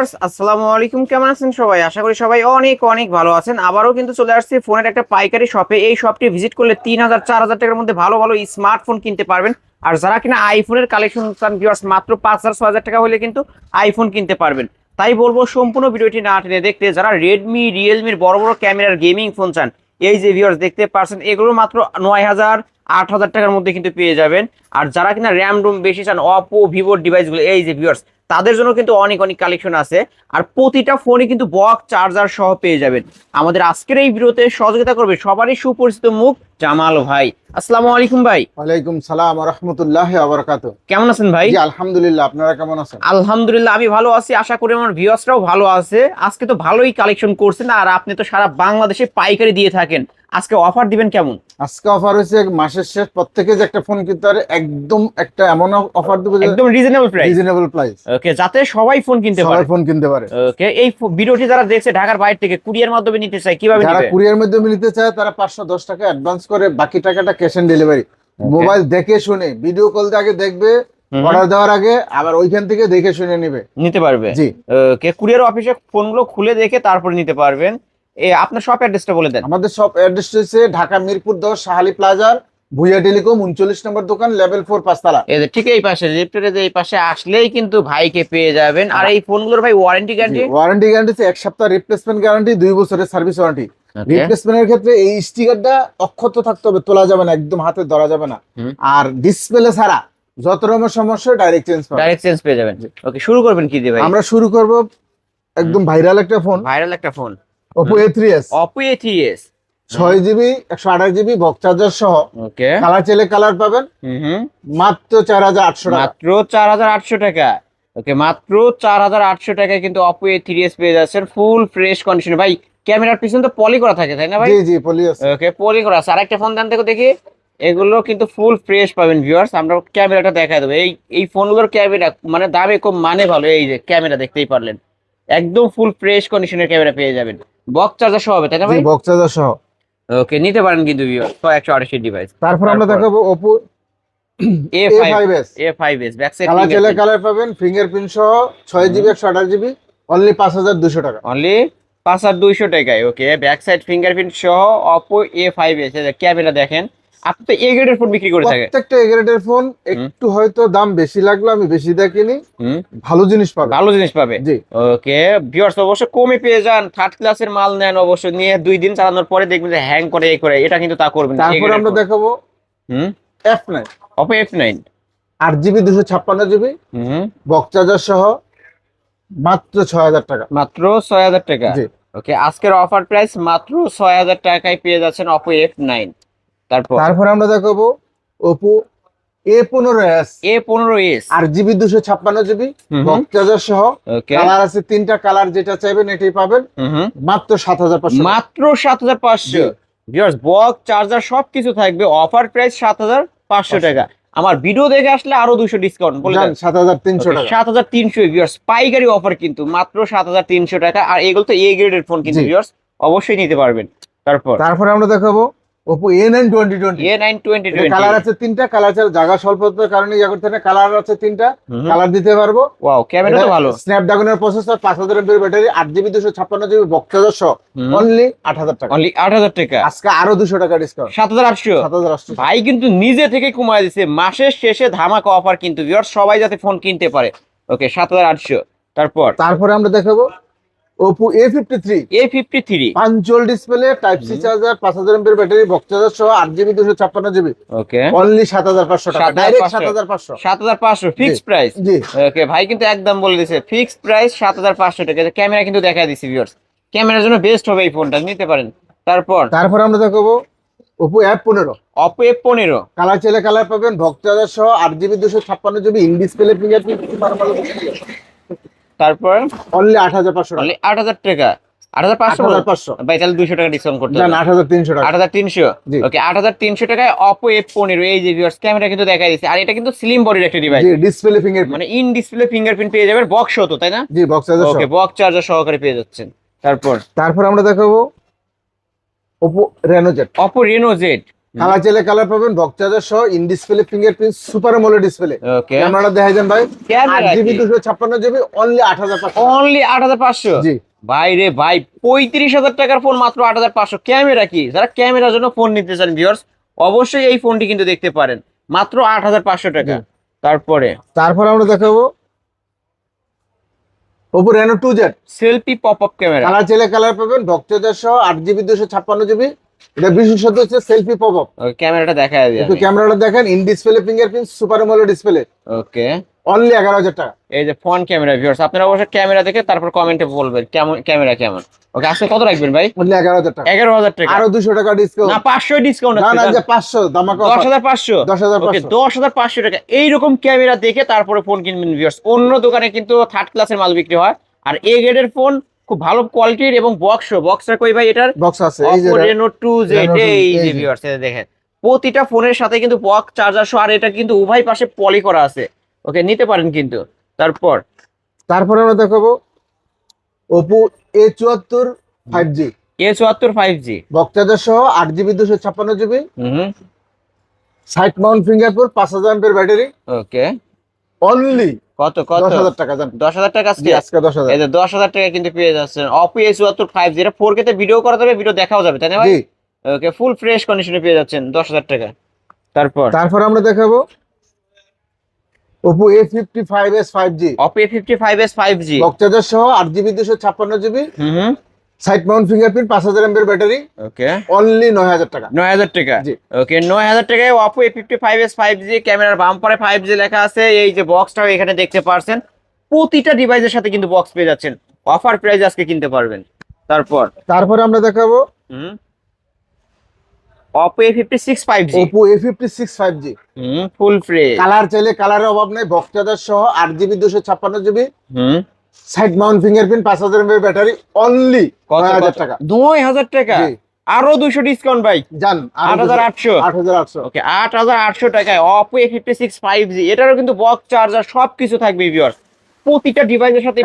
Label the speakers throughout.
Speaker 1: Viewers, আসসালামু আলাইকুম। কেমন আছেন সবাই? আশা করি সবাই অনেক অনেক ভালো আছেন। আবারও কিন্তু চলে ফোনের একটা পাইকারি শপে। এই শপটি ভিজিট করলে তিন হাজার, চার হাজার টাকার মধ্যে ভালো ভালো স্মার্টফোন কিনতে পারবেন। আর যারা কিনা আইফোনের কালেকশন চান, ভিউয়ার্স, মাত্র পাঁচ হাজার হাজার টাকা হলে কিন্তু আইফোন কিনতে পারবেন। তাই বলব, সম্পূর্ণ ভিডিওটি না টেনে দেখতে যারা রেডমি রিয়েলমির বড় বড় ক্যামেরার গেমিং ফোন চান, এই যে ভিউয়ার্স দেখতে পারছেন, এগুলো মাত্র নয় হাজার, আট হাজার টাকার মধ্যে কিন্তু পেয়ে যাবেন। আর যারা কিনা র্যাম রুম বেশি চান অপো ভিভোর ডিভাইসগুলো এই যে ভিউয়ার্স তাদের জন্য কিন্তু অনেক অনেক কালেকশন আছে। আর প্রতিটা ফোনে কিন্তু বক্স চার্জার সহ পেয়ে যাবেন। আমাদের আজকের এই ভিডিওতে সহযোগিতা করবে সবারই সুপরিচিত মুখ জামাল ভাই। আসসালামু আলাইকুম ভাই।
Speaker 2: ওয়ালাইকুম সালাম রহমতুল্লাহ আবরকাত
Speaker 1: কেমন আছেন ভাই?
Speaker 2: জি আলহামদুলিল্লাহ আপনারা কেমন আছেন?
Speaker 1: আলহামদুলিল্লাহ আমি ভালো আছি। আশা করি আমার ভিউয়ার্সরাও ভালো আছে। আজকে তো ভালোই কালেকশন করছেন আর আপনি তো সারা বাংলাদেশে পাইকারি দিয়ে থাকেন। আজকে অফার দিবেন কেমন?
Speaker 2: আজকে অফার হয়েছে মাসের শেষ প্রত্যেকে যে একটা ফোন কিনতে পারে একদম একটা এমন অফার দেবো
Speaker 1: একদম reasonable price
Speaker 2: reasonable price
Speaker 1: okay যাতে সবাই ফোন কিনতে
Speaker 2: সবাই
Speaker 1: পারে।
Speaker 2: ফোন কিনতে পারে।
Speaker 1: ওকে এই ভিডিওটি যারা দেখছে ঢাকার বাইরে থেকে কুরিয়ার মাধ্যমে নিতে চায় কীভাবে
Speaker 2: যারা কুরিয়ার মাধ্যমে নিতে চায় তারা পাঁচশো দশ টাকা অ্যাডভান্স করে বাকি টাকাটা ক্যাশ অন ডেলিভারি মোবাইল দেখে শুনে ভিডিও কল আগে দেখবে অর্ডার দেওয়ার আগে আবার ওইখান থেকে দেখে শুনে নেবে।
Speaker 1: নিতে পারবে।
Speaker 2: জি।
Speaker 1: ওকে কুরিয়ার অফিসে ফোনগুলো খুলে দেখে তারপরে নিতে পারবেন। আপনার শপ অ্যাড্রেসটা বলে দেন।
Speaker 2: আমাদের সব অ্যাড্রেস হচ্ছে ঢাকা মিরপুর দশ সাহালি প্লাজার ভুইয়া টেলিকম উনচল্লিশ নম্বর দোকান লেভেল ফোর পাঁচতলা।
Speaker 1: এই ঠিক এই পাশে লিফটের এই পাশে আসলেই কিন্তু ভাইকে পেয়ে যাবেন। আর এই ফোনগুলোর ভাই ওয়ারেন্টি গ্যারান্টি
Speaker 2: ওয়ারেন্টি গ্যারান্টি এক সপ্তাহ রিপ্লেসমেন্ট গ্যারান্টি দুই বছরের সার্ভিস ওয়ারেন্টি রিপ্লেসমেন্টের ক্ষেত্রে এই স্টিকারটা অক্ষত থাকতে হবে তোলা যাবে না একদম হাতে ধরা যাবে না। আর ডিসপ্লে ছাড়া যত রকমের সমস্যা ডাইরেক্ট চেঞ্জ
Speaker 1: ডাইরেক্ট চেঞ্জ পেয়ে যাবেন। ওকে শুরু করবেন কি দিয়ে ভাই?
Speaker 2: আমরা শুরু করব একদম ভাইরাল একটা ফোন
Speaker 1: ভাইরাল একটা phone
Speaker 2: Oppo A three S
Speaker 1: Oppo A three S
Speaker 2: ছয় জিবি একশো আঠাশ জিবি বক চার্জার সহ।
Speaker 1: ওকে।
Speaker 2: কালার চেলে কালার পাবেন।
Speaker 1: হুম
Speaker 2: মাত্র চার হাজার আটশো টাকা।
Speaker 1: মাত্র চার হাজার আটশো টাকা। ওকে মাত্র চার হাজার আটশো টাকায় কিন্তু অপো থ্রি এস পেয়ে যাচ্ছেন ফুল ফ্রেশ কন্ডিশন ভাই ক্যামেরার পিছনে তো পলি করা থাকে তাই না ভাই?
Speaker 2: জি জি পলিয়াস
Speaker 1: ওকে পলি করা আছে। আরেকটা ফোন দেন দেখো দেখি। এগুলো কিন্তু ফুল ফ্রেশ পাবেন ভিউয়ার্স আমরা ক্যামেরাটা দেখাই দেবো। এই এই ফোনগুলোর ক্যামেরা মানে দামে কম মানে ভালো। এই যে ক্যামেরা দেখতেই পারলেন। একদম ফুল ফ্রেশ কন্ডিশনের ক্যামেরা পেয়ে যাবেন। বক্স চার্জার সহ হবে তাই না ভাই?
Speaker 2: বক চার্জার সহ।
Speaker 1: ওকে নিতে পারেন কিন্তু একশো আঠাশি ডিভাইস
Speaker 2: তারপর আমরা দেখাবো
Speaker 1: A five
Speaker 2: S
Speaker 1: back side
Speaker 2: colour চেলে কালার পাবেন ফিঙ্গারপ্রিন্ট সহ ছয় জিবি একশো আঠাশ জিবি অনলি পাঁচ হাজার দুশো টাকা।
Speaker 1: অনলি পাঁচ হাজার দুইশো টাকায় ওকে ব্যাক সাইড ফিঙ্গারপ্রিন্ট সহ Oppo A five S camera দেখেন। আপনি তো এ গ্রেডের ফোন বিক্রি করে থাকে
Speaker 2: প্রত্যেকটা এগ্রেডের ফোন একটু হয়তো দাম বেশি লাগল আমি বেশি দেখিনি।
Speaker 1: হুম।
Speaker 2: ভালো জিনিস পাবে।
Speaker 1: ভালো জিনিস পাবে।
Speaker 2: জি।
Speaker 1: ওকে ভিউয়ার্স অবশ্য কমে পেয়ে যান। থার্ড ক্লাসের মাল নেন অবশ্য নিয়ে দুই দিন চালানোর পরে দেখবেন যে হ্যাং করে এই করে এটা কিন্তু তা করবেন।
Speaker 2: তারপর আমরা। দেখাবো
Speaker 1: হুম।
Speaker 2: F nine
Speaker 1: Oppo F nine
Speaker 2: আট জিবি দুশো ছাপ্পান্ন জিবি
Speaker 1: হুম।
Speaker 2: বক চার্জার সহ মাত্র ছয় হাজার টাকা।
Speaker 1: মাত্র ছয় হাজার টাকা।
Speaker 2: জি।
Speaker 1: ওকে আজকের অফার প্রাইস মাত্র ছয় হাজার টাকায় পেয়ে যাচ্ছেন অপো এফ নাইন তারপর?
Speaker 2: তারপর আমরা দেখাবো ওপো এ পনেরো এস
Speaker 1: এ পনেরো এস
Speaker 2: আর জিবি দুশো ছাপ্পান্ন জিবি
Speaker 1: হুম
Speaker 2: বক চার্জার সহ। কালার আছে তিনটা কালার যেটা চাইবেন এটাই পাবেন। মাত্র সাত হাজার পাঁচশো
Speaker 1: মাত্র সাত হাজার পাঁচশো। ভিউয়ার্স বক্স চার্জার সবকিছু থাকবে। অফার প্রাইস সাত হাজার পাঁচশো টাকা। আমার ভিডিও দেখে আসলে আরও দুশো ডিসকাউন্ট বলে
Speaker 2: সাত হাজার তিনশো
Speaker 1: সাত হাজার তিনশো ভিউয়ার্স পাইকারি অফার কিন্তু মাত্র সাত হাজার তিনশো টাকা। আর এগুলো তো এ গ্রেডের ফোন কিন্তু। ভিউয়ার্স অবশ্যই নিতে পারবেন। তারপর?
Speaker 2: তারপরে আমরা দেখাবো Oppo A nine twenty twenty
Speaker 1: A nine twenty
Speaker 2: colour আছে তিনটা কালার ছাড়া জায়গা স্বল্পতার কারণে ইয়া করতে হবে কালার আছে তিনটা কালার দিতে পারব।
Speaker 1: ওয়াও ক্যামেরা তো ভালো।
Speaker 2: স্ন্যাপড্রাগনের প্রসেসর পাঁচ হাজার এমপি ব্যাটারি আট জিবি দুশো ছাপ্পান্ন জিবি বক্সাজার সহ। অনলি আট হাজার টাকা।
Speaker 1: অনলি আট হাজার টাকা।
Speaker 2: আজকে আরও দুশো টাকা ডিসকাউন্ট
Speaker 1: সাত হাজার আটশো।
Speaker 2: সাত হাজার আটশো।
Speaker 1: ভাই কিন্তু নিজে থেকে কমায় দিছে। মাসের শেষে ধামাকা অফার কিন্তু। সবাই যাতে ফোন কিনতে পারে। ওকে সাত হাজার আটশো। তারপর?
Speaker 2: তারপরে আমরা দেখাবো Oppo A fifty three
Speaker 1: A fifty three
Speaker 2: punch hole display type C charger পাঁচ হাজার এমপি ব্যাটারি বক্সাজার সহ আট জিবি দুশো ছাপ্পান্ন জিবি
Speaker 1: ওকে
Speaker 2: অনলি সাত হাজার পাঁচশো টাকা ডাইরেক্ট সাত হাজার পাঁচশো।
Speaker 1: সাত হাজার পাঁচশো। ফিক্সড প্রাইস
Speaker 2: জি।
Speaker 1: ওকে ভাই কিন্তু একদম বলে দিছে ফিক্সড প্রাইস সাত হাজার পাঁচশো টাকা। ক্যামেরা কিন্তু দেখা দিছি ভিউয়ার্স ক্যামেরার জন্য বেস্ট হবে এই ফোনটা নিতে পারেন। তারপর?
Speaker 2: তারপর আমরা দেখাবো ওপো অ্যাপ পনেরো।
Speaker 1: অপো এফ পনেরো।
Speaker 2: কালার চেলে কালার পাবেন ভক্তাদার সহ আট জিবি দুশো ছাপ্পান্ন জিবি ইন ডিসপ্লে ফিঙ্গারপ্রিন্ট
Speaker 1: তারপর
Speaker 2: অনলি আট হাজার পাঁচশো টাকা।
Speaker 1: আট হাজার টাকা। আট হাজার পাঁচশো
Speaker 2: পাঁচশো।
Speaker 1: ভাই তাহলে দুশো টাকা ডিসকাউন্ট করতে হবে।
Speaker 2: আট হাজার তিনশো টাকা।
Speaker 1: আট হাজার তিনশো? ওকে আট হাজার তিনশো টাকায় অপো এফ পনেরো। এই যে ভিউয়ার্স ক্যামেরা কিন্তু দেখা দিচ্ছে। আর এটা কিন্তু স্লিম বডির একটা ডিভাইস
Speaker 2: ডিসপ্লে ফিঙ্গারপ্রিন্ট
Speaker 1: মানে ইন ডিসপ্লে ফিঙ্গারপ্রিন্ট পেয়ে যাবেন বক্স হতো তাই না?
Speaker 2: জি বক্সাদার সহ
Speaker 1: ওকে বক্স চার্জার সহকারে পেয়ে যাচ্ছেন। তারপর?
Speaker 2: তারপর আমরা দেখাবো Oppo Reno Z
Speaker 1: Oppo Reno Z
Speaker 2: colour চাইলে কালার পাবেন চার্জার সহ in display fingerprint super AMOLED display ক্যামেরাটা দেখাই দেন ভাই। আট জিবি দুশো ছাপ্পান্ন জিবি অনলি আট হাজার পাঁচশো।
Speaker 1: অনলি আট হাজার পাঁচশো?
Speaker 2: জি।
Speaker 1: ভাই রে ভাই পঁয়ত্রিশ হাজার টাকার ফোন মাত্র আট হাজার পাঁচশো। ক্যামেরা কি? যারা ক্যামেরার জন্য ফোন নিতে চান ভিউয়ার্স অবশ্যই এই ফোনটি কিন্তু দেখতে পারেন। মাত্র আট হাজার পাঁচশো টাকা। তারপরে?
Speaker 2: তারপর আমরা দেখাবো। Oppo Reno two Z
Speaker 1: selfie pop up camera.
Speaker 2: Colour চাইলে কালার পাবেন চার্জার সহ আট জিবি দুশো ছাপ্পান্ন জিবি এটা বিশেষত হচ্ছে সেলফি পপ আপ
Speaker 1: ক্যামেরাটা দেখা যায়
Speaker 2: একটু ক্যামেরাটা দেখেন in display fingerprint super AMOLED display
Speaker 1: okay
Speaker 2: only এগারো হাজার টাকা।
Speaker 1: এই যে ফোন ক্যামেরা ভিউয়ার্স আপনারা অবশ্যই ক্যামেরা দেখে তারপর কমেন্টে বলবেন কেমন ক্যামেরা কেমন। ওকে আজকে কত রাখবেন ভাই?
Speaker 2: অনলি এগারো হাজার টাকা।
Speaker 1: এগারো হাজার টাকা।
Speaker 2: আরও দুশো টাকা ডিসকাউন্ট
Speaker 1: না পাঁচশো ডিসকাউন্ট
Speaker 2: না না যে পাঁচশো দামাকা
Speaker 1: দশ হাজার পাঁচশো?
Speaker 2: দশ হাজার
Speaker 1: দশ হাজার পাঁচশো টাকা। এইরকম ক্যামেরা দেখে তারপরে ফোন কিনবেন ভিউয়ার্স অন্য দোকানে কিন্তু থার্ড ক্লাসের মাল বিক্রি হয়। আর এ গ্রেডের ফোন খুব ভালো কোয়ালিটির এবং বক্স বক্সটা কই ভাই এটার?
Speaker 2: বক্স আছে এই যে
Speaker 1: Oppo Reno 2Z
Speaker 2: Reno 2Z,
Speaker 1: এই যে ভিউয়ার্স এটা দেখেন। প্রতিটা ফোনের সাথে কিন্তু বক্স চার্জার সহ আর এটা কিন্তু উভয় পাশে পলি করা আছে। ওকে নিতে পারেন কিন্তু। তারপর?
Speaker 2: তারপরে আমরা দেখাবো জি
Speaker 1: এ চুয়াত্তর ফাইভ জি
Speaker 2: বক্স চার্জার সহ আট জিবি দুশো ছাপ্পান্ন GB
Speaker 1: hmm.
Speaker 2: Side mount fingerprint পাঁচ হাজার এমপের ব্যাটারি
Speaker 1: ওকে
Speaker 2: অনলি
Speaker 1: কত কত?
Speaker 2: দশ হাজার টাকা জান।
Speaker 1: দশ হাজার টাকা আজকে?
Speaker 2: আজকে দশ হাজার।
Speaker 1: এই যে দশ হাজার টাকা কিন্তু পেয়ে যাচ্ছেন। অপো এ চুয়াত্তর ফাইভ জি এটা ফোর কে তে ভিডিও করা যাবে ভিডিও দেখাও যাবে তাই না ভাই? ওকে ফুল ফ্রেশ কন্ডিশনে পেয়ে যাচ্ছেন দশ হাজার টাকা। তারপর?
Speaker 2: তারপর আমরা দেখাবো Oppo A fifty five S five G
Speaker 1: Oppo A fifty five S five G
Speaker 2: box charger সহ আট জিবি দুশো ছাপ্পান্ন GB
Speaker 1: hmm hmm.
Speaker 2: Side mount fingerprint পাঁচ হাজার এমপের ব্যাটারি।
Speaker 1: ওকে।
Speaker 2: অনলি নয় হাজার টাকা।
Speaker 1: নয় হাজার টাকা।
Speaker 2: জি।
Speaker 1: ওকে নয় হাজার টাকায় Oppo A fifty five S five G ক্যামেরার বাম্পারে ফাইভ জি লেখা আছে। এই যে বক্সটাও এখানে দেখতে পারছেন। প্রতিটা ডিভাইসের সাথে কিন্তু বক্স পেয়ে যাচ্ছেন। অফার প্রাইস আজকে কিনতে পারবেন। তারপর?
Speaker 2: তারপরে আমরা দেখাবো
Speaker 1: hmm. Oppo A fifty six five G
Speaker 2: Oppo A fifty six five G
Speaker 1: hmm full fresh
Speaker 2: colour চাইলে কালারের অভাব নেই বক্স চার্জার সহ আট জিবি দুশো ছাপ্পান্ন GB
Speaker 1: hmm.
Speaker 2: Side mount fingerprint পাঁচ হাজার এমপের ব্যাটারি অনলি নয় হাজার টাকা।
Speaker 1: নয় হাজার টাকা? আরও দুশো ডিসকাউন্ট ভাই।
Speaker 2: যান
Speaker 1: আট হাজার আটশো।
Speaker 2: আট হাজার আটশো।
Speaker 1: ওকে আট হাজার আটশো টাকায় Oppo A fifty six five G এটারও কিন্তু বক্স চার্জার সব কিছু থাকবে ভিউয়ার প্রতিটা ডিভাইসের সাথে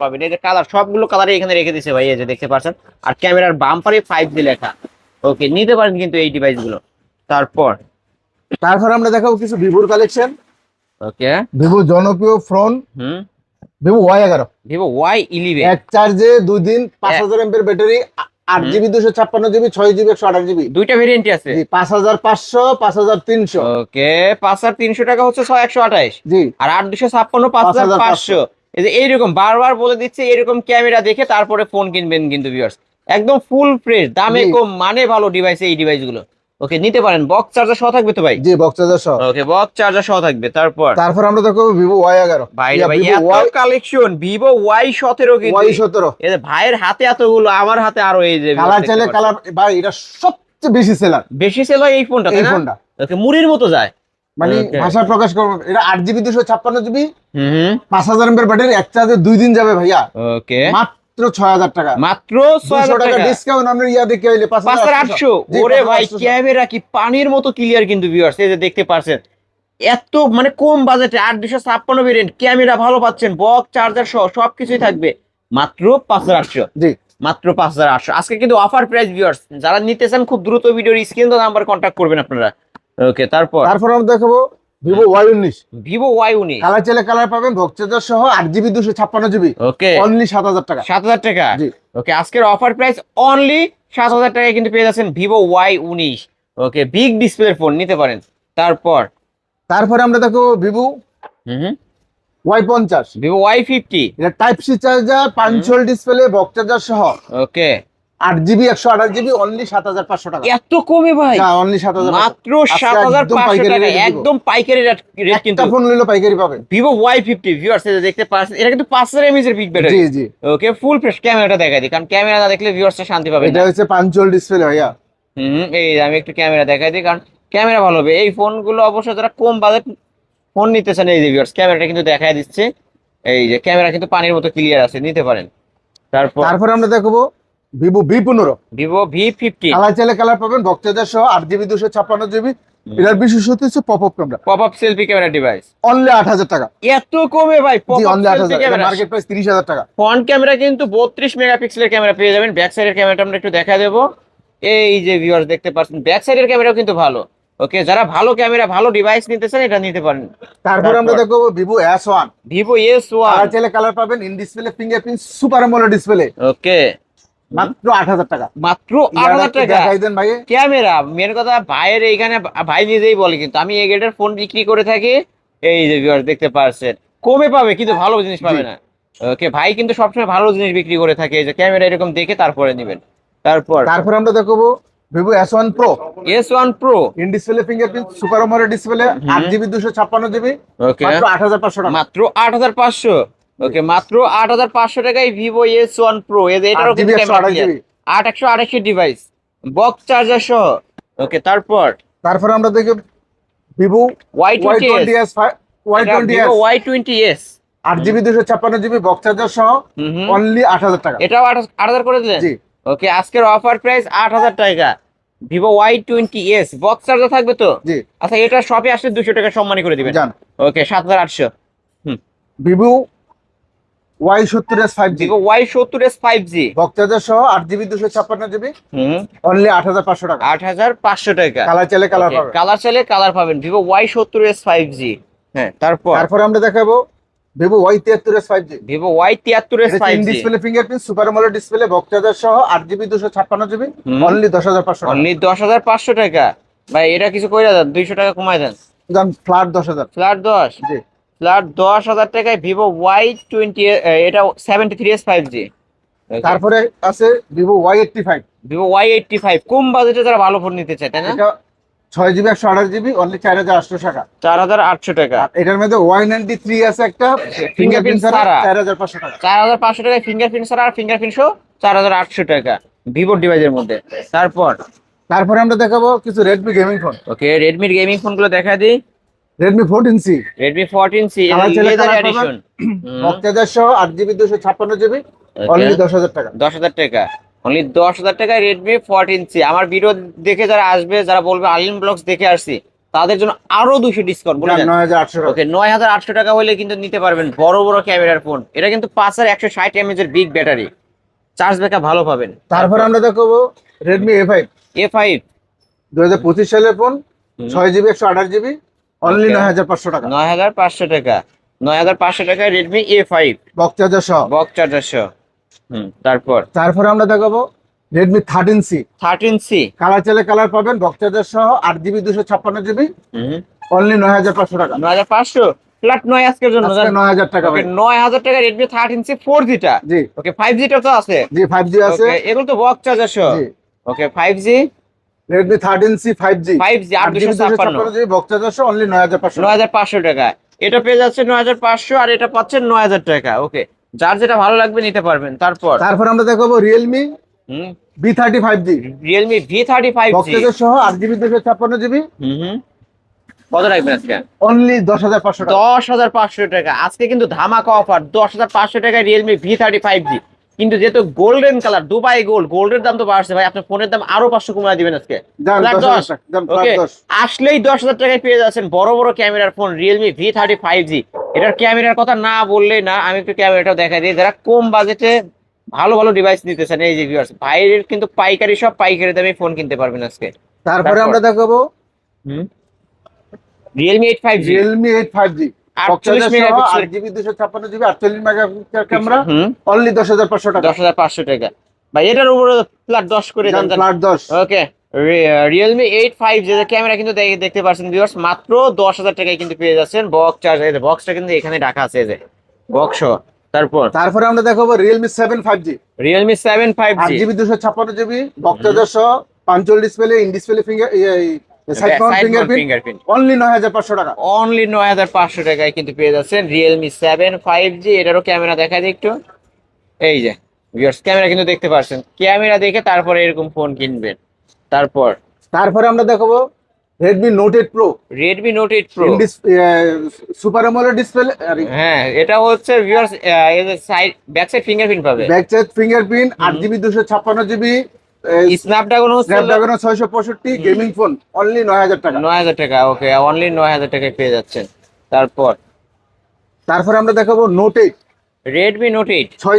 Speaker 1: পাবেন। এই যে কালার সবগুলো কালারে এখানে রেখে দিছে ভাই এই যে দেখতে পাচ্ছেন। আর ক্যামেরার বাম্পারে ফাইভ জি লেখা। ওকে নিতে পারেন কিন্তু এই ডিভাইসগুলো তারপর?
Speaker 2: তারপর আমরা দেখাবো কিছু ভিভোর কালেকশন
Speaker 1: ওকে
Speaker 2: ভিভো জনপ্রিয় ফোন
Speaker 1: হুম।
Speaker 2: ভিভো ওয়াই এগারো।
Speaker 1: Vivo Y eleven.
Speaker 2: এক চার্জে দুই দিন পাঁচ হাজার এমপের ব্যাটারি আট জিবি দুশো ছাপ্পান্ন জিবি ছয় জিবি একশো আঠাশ জিবি।
Speaker 1: দুইটা ভেরিয়েন্ট আছে।
Speaker 2: পাঁচ হাজার পাঁচশো পাঁচ হাজার তিনশো।
Speaker 1: ওকে পাঁচ হাজার তিনশো টাকা হচ্ছে ছয় একশো আঠাইশ
Speaker 2: জি।
Speaker 1: আর আট দুশো ছাপ্পান্ন পাঁচ হাজার পাঁচশো। এই যে এইরকম বারবার বলে দিচ্ছে এরকম ক্যামেরা দেখে তারপরে ফোন কিনবেন কিন্তু ভিউয়ার্স একদম ফুল ফ্রেশ দামে কম মানে ভালো ডিভাইস এই ডিভাইসগুলো। ওকে নিতে পারেন। বক্স চার্জার সহ থাকবে তো ভাই?
Speaker 2: জি বক্স চার্জার সহ।
Speaker 1: ওকে বক্স চার্জার সহ থাকবে। তারপর?
Speaker 2: তারপর আমরা দেখব ভিভো ওয়াই এগারো।
Speaker 1: ভাই ভাই এত কালেকশন ভিভো ওয়াই সতেরো কিন্তু।
Speaker 2: ওয়াই সতেরো।
Speaker 1: এই যে ভাইয়ের হাতে এতগুলো আমার হাতে আরও এই যে
Speaker 2: কালার চাইলে কালার ভাই এটা সবচেয়ে বেশি সেলার
Speaker 1: বেশি সেল হয় এই ফোনটা
Speaker 2: এই ফোনটা
Speaker 1: ওকে মুড়ির মতো যায়।
Speaker 2: মানে ভাষা প্রকাশ করব এটা আট জিবি দুশো ছাপ্পান্ন জিবি
Speaker 1: হুম হুম।
Speaker 2: পাঁচ হাজার এমপের ব্যাটারি এক চার্জে দুই দিন যাবে ভাইয়া।
Speaker 1: ওকে।
Speaker 2: মাত্র ছয় হাজার টাকা।
Speaker 1: মাত্র
Speaker 2: টাকা ডিসকাউন্ট আমরা ইয়া দেখে হইলে পাঁচ
Speaker 1: পাঁচ হাজার আটশো। ওরে ভাই ক্যামেরা কি পানির মতো ক্লিয়ার কিন্তু ভিউয়ার্স এই যে দেখতে পারছেন। এত মানে কম বাজেটে আট দুশো ছাপ্পান্ন ভেরিয়েন্ট ক্যামেরা ভালো পাচ্ছেন বক্স চার্জার সহ সবকিছুই থাকবে। মাত্র পাঁচ হাজার আটশো।
Speaker 2: জি।
Speaker 1: মাত্র পাঁচ হাজার আটশো। আজকে কিন্তু অফার প্রাইস ভিউয়ার্স যারা নিতে চান খুব দ্রুত ভিডিওর স্ক্রিন তো নাম্বার কন্ট্যাক্ট করবেন আপনারা। ওকে তারপর?
Speaker 2: তারপর আমরা দেখাবো ভিভো ওয়াই উনিশ।
Speaker 1: ভিভো ওয়াই উনি
Speaker 2: কালার চাইলে কালার পাবেন চার্জার সহ আট জিবি দুশো ছাপ্পান্ন জিবি।
Speaker 1: ওকে।
Speaker 2: অনলি সাত হাজার টাকা।
Speaker 1: সাত হাজার টাকা? ওকে আজকের অফার প্রাইস অনলি সাত হাজার টাকায় কিন্তু পেয়ে যাচ্ছেন ভিভো ওয়াই উনিশ। ওকে বিগ ডিসপ্লের ফোন নিতে পারেন। তারপর?
Speaker 2: তারপরে আমরা দেখো ভিভো
Speaker 1: হুম
Speaker 2: ওয়াই পঞ্চাশ।
Speaker 1: Vivo Y fifty.
Speaker 2: এটা type C charger punch hole display box charger সহ।
Speaker 1: ওকে।
Speaker 2: আট জিবি একশো আঠাশ জিবি অনলি সাত হাজার পাঁচশো টাকা।
Speaker 1: এত কমে ভাই?
Speaker 2: অনলি সাত হাজার
Speaker 1: মাত্র সাত হাজার পাঁচশো
Speaker 2: পাইকারি
Speaker 1: টাকা। একদম পাইকারি রেট কিন্তু।
Speaker 2: ফোন নিলে পাইকারি পাবেন
Speaker 1: ভিভো ওয়াই ফিফটি ভিউয়ার্স দেখতে পাচ্ছেন এটা কিন্তু পাঁচ হাজার এমএস এর পিক ব্যাটারি
Speaker 2: জি জি।
Speaker 1: ওকে ফুল ফ্রেশ ক্যামেরাটা দেখা দিই কারণ ক্যামেরা না দেখলে ভিউয়ার্সটা শান্তি পাবে
Speaker 2: এটা হচ্ছে পাঞ্চুয়াল ডিসপ্লে ভাইয়া।
Speaker 1: হুম এই আমি একটু ক্যামেরা দেখাই দিই কারণ ক্যামেরা ভালো হবে। এই ফোনগুলো অবশ্য যারা কম বাজেট ফোন নিতে চান এই যে ভিউয়ার্স ক্যামেরাটা কিন্তু দেখাই দিচ্ছে। এই যে ক্যামেরা কিন্তু পানির মতো ক্লিয়ার আছে নিতে পারেন। তারপর
Speaker 2: তারপরে আমরা দেখব ভিভো ভি পনেরো।
Speaker 1: ভিভো ভি ফিফটি
Speaker 2: কালার চাইলে কালার পাবেন চার্জার সহ আট জিবি দুশো ছাপ্পান্ন জিবি এটার বিশেষত হচ্ছে pop up camera
Speaker 1: pop up selfie camera device
Speaker 2: only আট হাজার টাকা।
Speaker 1: এত কমে ভাই
Speaker 2: অনলি আট হাজার মার্কেট প্রাইস তিরিশ হাজার টাকা।
Speaker 1: ফ্রন্ট ক্যামেরা কিন্তু বত্রিশ মেগাপিক্সেলের ক্যামেরা পেয়ে যাবেন। ব্যাক সাইডের ক্যামেরাটা আমরা একটু দেখা দেবো। এই যে ভিউয়ার্স দেখতে পাচ্ছেন ব্যাক সাইডের ক্যামেরাও কিন্তু ভালো। ওকে যারা ভালো ক্যামেরা ভালো ডিভাইস নিতে চান এটা নিতে পারেন।
Speaker 2: তারপর আমরা? দেখব Vivo S one
Speaker 1: Vivo S one
Speaker 2: colour পাবেন in display fingerprint super AMOLED display
Speaker 1: okay
Speaker 2: মাত্র আট হাজার টাকা।
Speaker 1: মাত্র আট হাজার টাকা।
Speaker 2: দেখাই দেন ভাই
Speaker 1: ক্যামেরা মেন কথা ভাইয়ের এইখানে ভাই নিজেই বলে কিন্তু। আমি এই গেটের ফোন বিক্রি করে থাকি। এই যে দেখতে পাচ্ছেন কমে পাবে কিন্তু ভালো জিনিস পাবে না। ওকে ভাই কিন্তু সবসময় ভালো জিনিস বিক্রি করে থাকে। এই যে ক্যামেরা এরকম দেখে তারপরে নেবেন। তারপর?
Speaker 2: তারপর আমরা দেখব Vivo S one pro
Speaker 1: S one pro
Speaker 2: in display fingerprint super AMOLED display আট জিবি দুশো ছাপ্পান্ন জিবি মাত্র আট হাজার পাঁচশো টাকা।
Speaker 1: মাত্র আট হাজার পাঁচশো। ওকে মাত্র আট হাজার পাঁচশো টাকায় ভিভো এস ওয়ান প্রো এটারও কিন্তু ক্যামেরা
Speaker 2: আঠাশ জিবি
Speaker 1: আট একশো আঠাশি ডিভাইস বক্স চার্জার সহ। ওকে তারপর?
Speaker 2: তারপর আমরা দেখি এস ওয়াই টোয়েন্টি এস আট জিবি দুশো ছাপ্পান্ন জিবি বক্স চার্জার সহ অনলি আট হাজার টাকা।
Speaker 1: এটাও আট হাজার করে দিলেন?
Speaker 2: জি।
Speaker 1: ওকে আজকের অফার প্রাইস আট হাজার টাকা। Vivo Y twenty S box charger থাকবে তো?
Speaker 2: জি।
Speaker 1: আচ্ছা এটা শপে আসলে দুশো টাকা সম্মানী করে দিবেন।
Speaker 2: জান।
Speaker 1: ওকে সাত হাজার আটশো।
Speaker 2: ভিভো ওয়াই সত্তর এস ফাইভ জি
Speaker 1: ওয়াই সত্তর এস ফাইভ জি
Speaker 2: চার্জার সহ আট জিবি দুশো ছাপ্পান্ন জিবি
Speaker 1: হুম।
Speaker 2: অনলি আট হাজার পাঁচশো টাকা।
Speaker 1: আট হাজার পাঁচশো টাকা।
Speaker 2: কালার চাইলে কালার পাবে
Speaker 1: কালার চাইলে কালার পাবেন। ভিভো ওয়াই সত্তর এস ফাইভ জি হ্যাঁ তারপর?
Speaker 2: তারপরে আমরা দেখাবো ভিভো ওয়াই তিয়াত্তর S five G
Speaker 1: Vivo Y তিয়াত্তর S five G
Speaker 2: display fingerprint super AMOLED display charger সহ আট জিবি দুশো ছাপ্পান্ন জিবি অনলি দশ হাজার পাঁচশো
Speaker 1: অনলি দশ হাজার পাঁচশো টাকা। ভাই এটা কিছু করে দেন দুইশো টাকা কমায় দেন।
Speaker 2: ফ্ল্যাট দশ হাজার।
Speaker 1: ফ্ল্যাট দশ?
Speaker 2: জি।
Speaker 1: ফ্ল্যাট দশ হাজার টাকায় ভিভো ওয়াই টোয়েন্টি এটা seventy three S five G
Speaker 2: তারপরে আছে Vivo Y eighty five.
Speaker 1: Vivo Y eighty five কম বাজেটে যারা ভালো ফোন নিতে চায় তাই না?
Speaker 2: এটা ছয় জিবি একশো আঠাশ জিবি অনলি চার হাজার আটশো টাকা।
Speaker 1: চার হাজার আটশো টাকা।
Speaker 2: এটার মধ্যে ওয়াই নাইনটি থ্রি আছে একটা ফিঙ্গারপ্রিন্ট ছাড়া। চার হাজার পাঁচশো টাকা।
Speaker 1: চার হাজার পাঁচশো টাকায় ফিঙ্গারপ্রিন্ট ছাড়া আর ফিঙ্গারপ্রিন্ট সহ চার হাজার আটশো টাকা ভিভোর ডিভাইসের মধ্যে। তারপর?
Speaker 2: তারপরে আমরা দেখাবো কিছু রেডমি গেমিং ফোন
Speaker 1: ওকে রেডমির গেমিং ফোনগুলো দেখা দিই।
Speaker 2: Redmi fourteen C
Speaker 1: Redmi fourteen C
Speaker 2: colour চাইলে
Speaker 1: লেদার এডিশন
Speaker 2: বক্স চার্জার সহ আট জিবি দুশো ছাপ্পান্ন জিবি অনলি দশ হাজার টাকা।
Speaker 1: দশ হাজার টাকা। অনলি দশ হাজার টাকায় রেডমি ফোরটিন সি আমার ভিডিও দেখে যারা আসবে যারা বলবে আলিম ব্লগস দেখে আসছি তাদের জন্য আরও দুশো ডিসকাউন্ট বলে
Speaker 2: নয় হাজার আটশো
Speaker 1: ওকে নয় হাজার আটশো টাকা হলে কিন্তু নিতে পারবেন বড় বড় ক্যামেরার ফোন। এটা কিন্তু পাঁচ হাজার একশো ষাট এমএজ এর বিগ ব্যাটারি চার্জ ব্যাকআপ ভালো পাবেন।
Speaker 2: তারপর আমরা দেখাবো Redmi A five
Speaker 1: A five
Speaker 2: দু হাজার পঁচিশ সালের ফোন ছয় জিবি একশো আঠাশ জিবি অনলি
Speaker 1: Okay.
Speaker 2: নয় হাজার পাঁচশো টাকা।
Speaker 1: নয় হাজার পাঁচশো টাকা। নয় হাজার পাঁচশো টাকায় Redmi A five
Speaker 2: box charger সহ।
Speaker 1: বক্স চার্জার সহ। হুম তারপর?
Speaker 2: তারপরে আমরা দেখাবো Redmi thirteen C
Speaker 1: thirteen C
Speaker 2: colour চাইলে কালার পাবেন বক্স চার্জার সহ আট জিবি দুশো ছাপ্পান্ন জিবি অনলি নয় হাজার পাঁচশো টাকা।
Speaker 1: নয় হাজার পাঁচশো? ফ্ল্যাট নয় আজকের জন্য
Speaker 2: নয় হাজার টাকা
Speaker 1: নয় হাজার টাকা রেডমি থার্টিন সি ফোর জিটা
Speaker 2: জি।
Speaker 1: ওকে ফাইভ জিটা তো আছে।
Speaker 2: জি ফাইভ জি আছে।
Speaker 1: এগুলো তো বক্স চার্জার সহ। ওকে ফাইভ জি
Speaker 2: জি
Speaker 1: আট দুশো ছাপ্পান্ন।
Speaker 2: জিবি বক্স চার্জার অনলি নয় হাজার পাঁচশো
Speaker 1: নয় হাজার পাঁচশো টাকা। এটা পেয়ে যাচ্ছে নয় হাজার পাঁচশো আর এটা পাচ্ছেন নয় হাজার টাকা। ওকে যার যেটা ভালো লাগবে নিতে পারবেন। তারপর?
Speaker 2: তারপর আমরা দেখাবো Realme B thirty five G
Speaker 1: Realme V thirty five
Speaker 2: box
Speaker 1: G
Speaker 2: সহ আট জিবি দুশো ছাপ্পান্ন জিবি
Speaker 1: কত রাখবেন আজকে?
Speaker 2: অনলি দশ হাজার পাঁচশো
Speaker 1: দশ হাজার পাঁচশো টাকা। আজকে কিন্তু ধামাকা অফার দশ হাজার পাঁচশো টাকায় Realme V thirty five G কিন্তু যেহেতু গোল্ডেন কালার দুবাই গোল্ড গোল্ডের দাম তো বাড়ছে ভাই আপনার ফোনের দাম আরও পাঁচশো কমায় দিবেন আজকে। আসলেই দশ হাজার টাকায় পেয়ে যাচ্ছেন বড় বড় ক্যামেরার phone Realme V thirty five G এটার ক্যামেরার কথা না বললেই না আমি একটু ক্যামেরাটাও দেখা দিই। যারা কম বাজেটে ভালো ভালো ডিভাইস নিতেছেন এই যে ভিউয়ার্স ভাইয়ের কিন্তু পাইকারি সব পাইকারি দামে ফোন কিনতে পারবেন আজকে।
Speaker 2: তারপরে আমরা দেখাবো
Speaker 1: Realme eight five
Speaker 2: Realme eight five G GB দুশো ছাপ্পান্ন জিবি আটচল্লিশ মেগাপিক্সেল ক্যামেরা অনলি দশ হাজার পাঁচশো টাকা।
Speaker 1: দশ হাজার পাঁচশো টাকা। ভাই এটার উপরে ফ্ল্যাট দশ করে দেন
Speaker 2: ফ্ল্যাট দশ।
Speaker 1: ওকে রিয়েলমি এইট ফাইভ যে ক্যামেরা কিন্তু দেখতে পাচ্ছেন ভিউয়ার্স মাত্র দশ হাজার টাকায় কিন্তু পেয়ে যাচ্ছেন বক্স চার্জ বক্সটা কিন্তু এখানে রাখা আছে যে বক্স তারপর?
Speaker 2: তারপরে আমরা দেখাবো Realme seven five G
Speaker 1: Realme seven five
Speaker 2: GB দুশো ছাপ্পান্ন জিবি বক্স চার্জার সহ punch hole display in display finger only নয় হাজার পাঁচশো টাকা।
Speaker 1: অনলি নয় হাজার পাঁচশো টাকায় কিন্তু পেয়ে যাচ্ছেন রিয়েলমি সেভেন ফাইভ জি এটারও ক্যামেরা দেখা একটু। এই যে ভিউয়ার্স ক্যামেরা কিন্তু দেখতে পাচ্ছেন ক্যামেরা দেখে তারপরে এরকম ফোন কিনবেন। তারপর?
Speaker 2: তারপরে আমরা দেখাবো Redmi eight pro
Speaker 1: Redmi note eight pro
Speaker 2: super AMOLED display
Speaker 1: হ্যাঁ এটা হচ্ছে viewers side back side fingerprint পাবে।
Speaker 2: ব্যাক সাইড ফিঙ্গারপ্রিন্ট আট জিবি দুশো ছাপ্পান্ন জিবি
Speaker 1: স্ন্যাপড্রাগন
Speaker 2: স্ন্যাপড্রাগন ছয়শো পঁয়ষট্টি গেমিং ফোন অনলি নয় হাজার টাকা।
Speaker 1: নয় হাজার টাকা ওকে অনলি নয় হাজার টাকায় পেয়ে যাচ্ছেন। তারপর?
Speaker 2: তারপরে আমরা দেখাবো নোট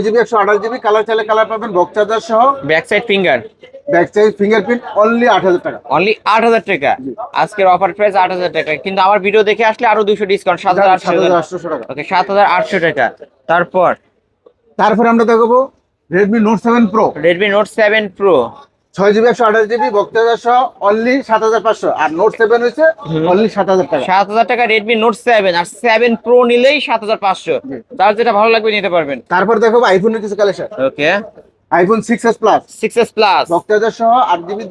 Speaker 2: জিবি জিবি কালার চাইলে কালার পাবেন বক্স চার্জার সহ।
Speaker 1: Back side finger
Speaker 2: back side fingerprint only আট হাজার টাকা।
Speaker 1: অনলি আট হাজার টাকা। আজকের অফার প্রাইস আট হাজার টাকা। কিন্তু আমার ভিডিও দেখে আসলে আরও দুশো ডিসকাউন্ট সাত হাজার আটশো
Speaker 2: সাত হাজার আটশোশো টাকা।
Speaker 1: ওকে সাত হাজার আটশো টাকা। তারপর?
Speaker 2: তারপরে আমরা দেখাবো Redmi note seven pro
Speaker 1: Redmi note seven pro
Speaker 2: ছয় জিবি একশো আঠাশ জিবি বক্তব্য সহ অনলি সাত হাজার পাঁচশো। আর নোট সেভেন হয়েছে অনলি সাত হাজার টাকা।
Speaker 1: সাত হাজার টাকা রেডমি নোট সেভেন আর সেভেন প্রো নিলেই সাত হাজার পাঁচশো। যার যেটা ভালো লাগবে নিতে পারবেন।
Speaker 2: তারপর দেখাবো আইফোনের কিছু collection
Speaker 1: okay
Speaker 2: iPhone six S plus
Speaker 1: six S plus
Speaker 2: বক্তব্য সহ আট জিবি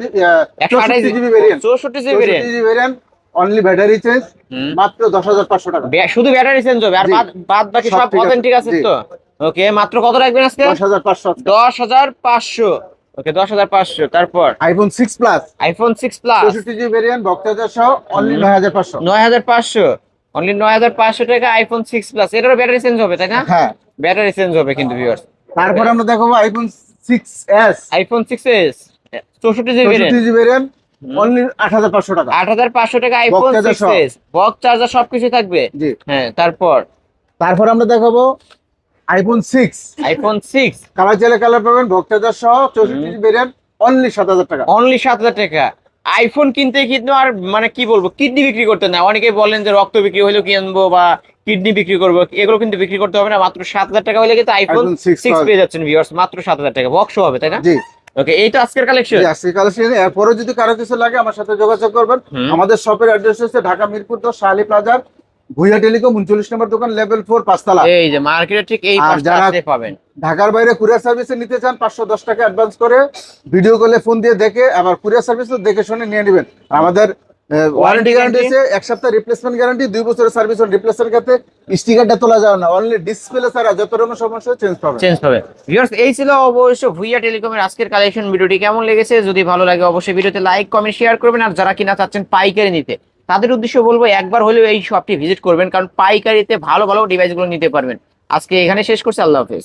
Speaker 1: আঠাশ
Speaker 2: জিবি ভেরিয়েন্ট
Speaker 1: চৌষট্টি GB variant
Speaker 2: only battery change. মাত্র দশ হাজার পাঁচশো টাকা।
Speaker 1: শুধু ব্যাটারি চেঞ্জ হবে। আর। বাদ বাকি
Speaker 2: সব
Speaker 1: সব
Speaker 2: ঠিক আছে,
Speaker 1: অথেন্টিক আছে। তো? ওকে মাত্র কত রাখবেন আজকে?
Speaker 2: দশ হাজার পাঁচশো
Speaker 1: দশ হাজার পাঁচশো। ওকে দশ হাজার পাঁচশো। তারপর?
Speaker 2: IPhone six plus
Speaker 1: iPhone six plus
Speaker 2: চৌষট্টি জিবি ভেরিয়েন্ট বক্তব্য সহ অনলি নয় হাজার পাঁচশো।
Speaker 1: নয় হাজার পাঁচশো। অনলি নয় হাজার পাঁচশো টাকা আইফোন সিক্স প্লাস এটারও ব্যাটারি চেঞ্জ হবে তাই না?
Speaker 2: হ্যাঁ।
Speaker 1: ব্যাটারি চেঞ্জ হবে কিন্তু ভিউয়ার্স
Speaker 2: তারপর আমরা দেখাবো iPhone six S
Speaker 1: iPhone six S চৌষট্টি জিবি
Speaker 2: চৌষট্টি জিবি ভেরিয়েন্ট অনলি আট হাজার পাঁচশো টাকা।
Speaker 1: আট হাজার পাঁচশো টাকা আইফোন বক্স চার্জার সবকিছু থাকবে।
Speaker 2: জি।
Speaker 1: হ্যাঁ তারপর?
Speaker 2: তারপর আমরা দেখাবো iPhone six
Speaker 1: iPhone six
Speaker 2: colour চাইলে কালার পাবেন বক্তব্য সহ চৌষট্টি জিবি ভেরিয়েন্ট অনলি সাত হাজার টাকা।
Speaker 1: অনলি সাত হাজার টাকা। আইফোন কিনতে কিন্তু আর মানে কি বলব কিডনি বিক্রি করতে না। অনেকে বলেন যে রক্ত বিক্রি হলেও কিনবো বা কিডনি বিক্রি করব এগুলো কিন্তু বিক্রি করতে হবে না। মাত্র সাত হাজার টাকা হলে কিন্তু আইফোন সিক্স পেয়ে যাচ্ছেন ভিউয়ার্স মাত্র সাত হাজার টাকা। বক্স হবে তাই না? ওকে এই তো আজকের কালেকশন
Speaker 2: জি, আজকে কালেকশন এরপরে যদি কারও কিছু লাগে আমার সাথে যোগাযোগ করবেন। আমাদের শপের অ্যাড্রেস হচ্ছে ঢাকা মিরপুর দশ শাহালি প্লাজার ভুইয়া টেলিকম উনচল্লিশ নম্বর দোকান লেভেল ফোর পাঁচতলা।
Speaker 1: এই যে মার্কেটে ঠিক এই
Speaker 2: আর যারা-
Speaker 1: পাবেন।
Speaker 2: ঢাকার বাইরে কুরিয়ার সার্ভিসে নিতে চান পাঁচশো দশ টাকা অ্যাডভান্স করে ভিডিও কলে ফোন দিয়ে দেখে আবার কুরিয়ার সার্ভিস দেখে শুনে নিয়ে নেবেন। আমাদের ওয়ারেন্টি গ্যারান্টি আছে এক সপ্তাহ রিপ্লেসমেন্ট গ্যারান্টি দুই বছরের সার্ভিস রিপ্লেসমেন্ট ক্ষেত্রে স্টিকারটা তোলা যাবে না অনলি ডিসপ্লে ছাড়া যত রকম সমস্যা চেঞ্জ পাবে
Speaker 1: চেঞ্জ হবে ভিউয়ার্স এই ছিল অবশ্য ভুইয়া টেলিকমের আজকের কালেকশন ভিডিওটি কেমন লেগেছে? যদি ভালো লাগে অবশ্যই ভিডিওতে লাইক কমেন্ট শেয়ার করবেন। আর যারা কিনা চাচ্ছেন পাইকারি নিতে তাদের উদ্দেশ্য বলব, একবার হলেও এই শপটি ভিজিট করবেন, কারণ পাইকারিতে ভালো ভালো ডিভাইসগুলো নিতে পারবেন। আজকে এখানে শেষ করছি, আল্লাহ হাফেজ।